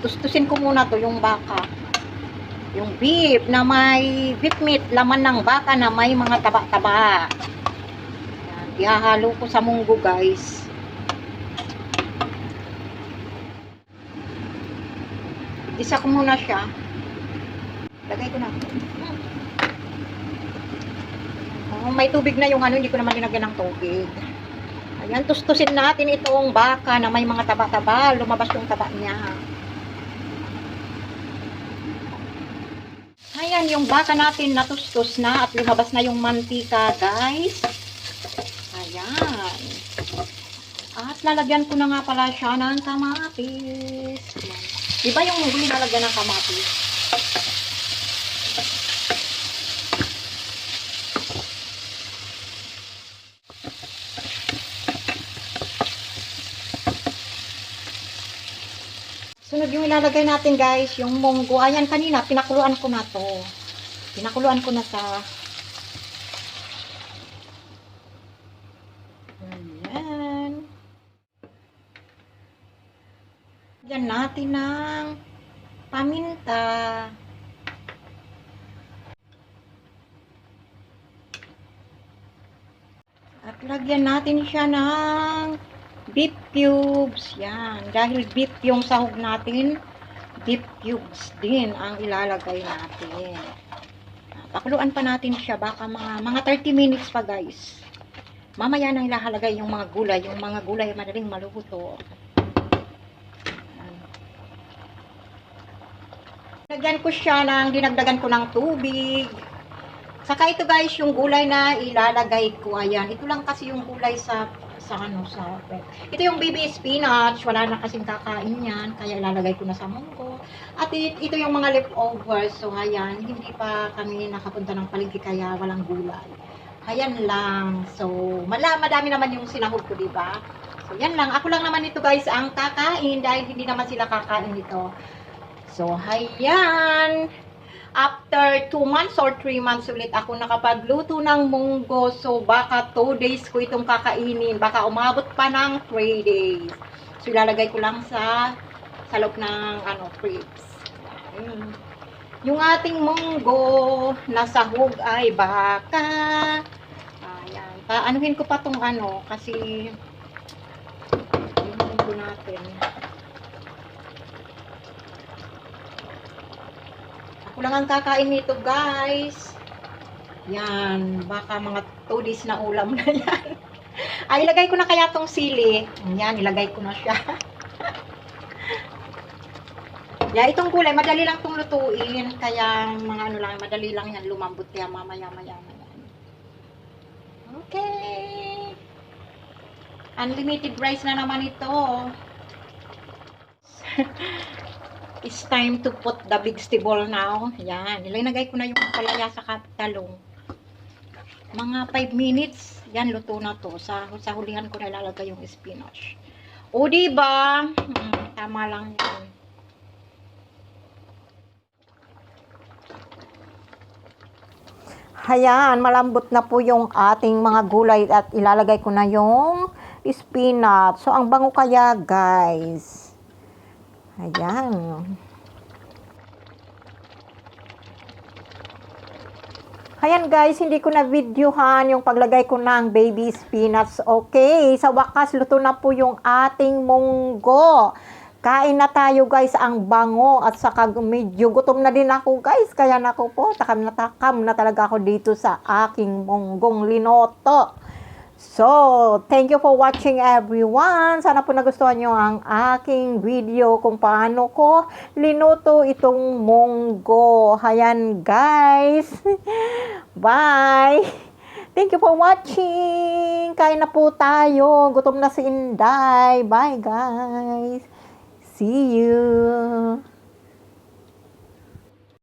Tustusin ko muna to yung baka. Yung beef na may beef meat, laman ng baka na may mga taba-taba. Yan, ihahalo ko sa munggo guys. Isa ko muna siya. Lagay ko na. Oh, may tubig na yung ano, hindi ko naman linagyan ng tubig. Ayan, tustusin natin itong baka na may mga taba-taba. Lumabas yung taba niya. Ayan, yung baka natin natustos na at lumabas na yung mantika, guys. Ayan. At lalagyan ko na nga pala siya ng kamatis. Ayan. Di ba yung huli lalagyan ng kamatis? Sunod yung ilalagay natin guys, yung munggo. Ayan kanina, pinakuluan ko na to. Pinakuluan ko na sa... Ayan. Yan natin ng paminta. At lagyan natin siya ng beef cubes. Yan. Dahil beef yung sahog natin, beef cubes din ang ilalagay natin. Pakuluan pa natin siya. Baka mga, mga 30 minutes pa guys. Mamaya nang ilahalagay yung mga gulay. Yung mga gulay madaling maluto. Yan. Lagyan ko siya ng, dinagdagan ko ng tubig. Saka ito guys, yung gulay na ilalagay ko. Ayan. Ito lang kasi yung gulay sa sa ano sa ito yung baby spinach wala na kasing kakain yan kaya ilalagay ko na sa munggo at it, ito yung mga leftovers so ayan hindi pa kami nakapunta ng palengke kaya walang gulay. Ayan lang so mala madami naman yung sinahog ko di ba so yan lang. Ako lang naman ito guys ang kakain dahil hindi naman sila kakain ito. So ayan after 2 months or 3 months ulit ako nakapagluto ng munggo. So, baka 2 days ko itong kakainin. Baka umabot pa ng 3 days. So, ilalagay ko lang sa sa loob ng ano, crepes. Ayan. Yung ating munggo na sahog ay baka. Ayan. Paanuhin ko pa tong ano kasi yung munggo natin. Ako lang ang kakain nito, guys. Yan, baka mga 2 days na ulam na yan. Ay, ilagay ko na kaya tong sili. Yan, ilagay ko na siya. yan, itong gulay, madali lang tong lutuin. Kaya, mga ano lang, madali lang yan lumambot. Kaya mamaya, maya, maya. Okay. Unlimited rice na naman ito. It's time to put the vegetable now. Yan. Nilagay ko na yung palaya sa talong. Mga 5 minutes. Yan, luto na to. Sa, sa hulihan ko na ilalagay yung spinach. O, diba? Hmm, tama lang yan. Hayan, malambot na po yung ating mga gulay at ilalagay ko na yung spinach. So, ang bango kaya, guys. Ayan. Ayan guys, hindi ko na videohan yung paglagay ko ng baby spinach. Okay, sa wakas, luto na po yung ating munggo. Kain na tayo guys, ang bango at saka medyo gutom na din ako guys. Kaya nako po, takam na takam na talaga ako dito sa aking munggong linoto. So, thank you for watching everyone. Sana po nagustuhan nyo ang aking video kung paano ko linuto itong munggo. Hayan guys. Bye. Thank you for watching. Kain na po tayo. Gutom na si Inday. Bye guys. See you.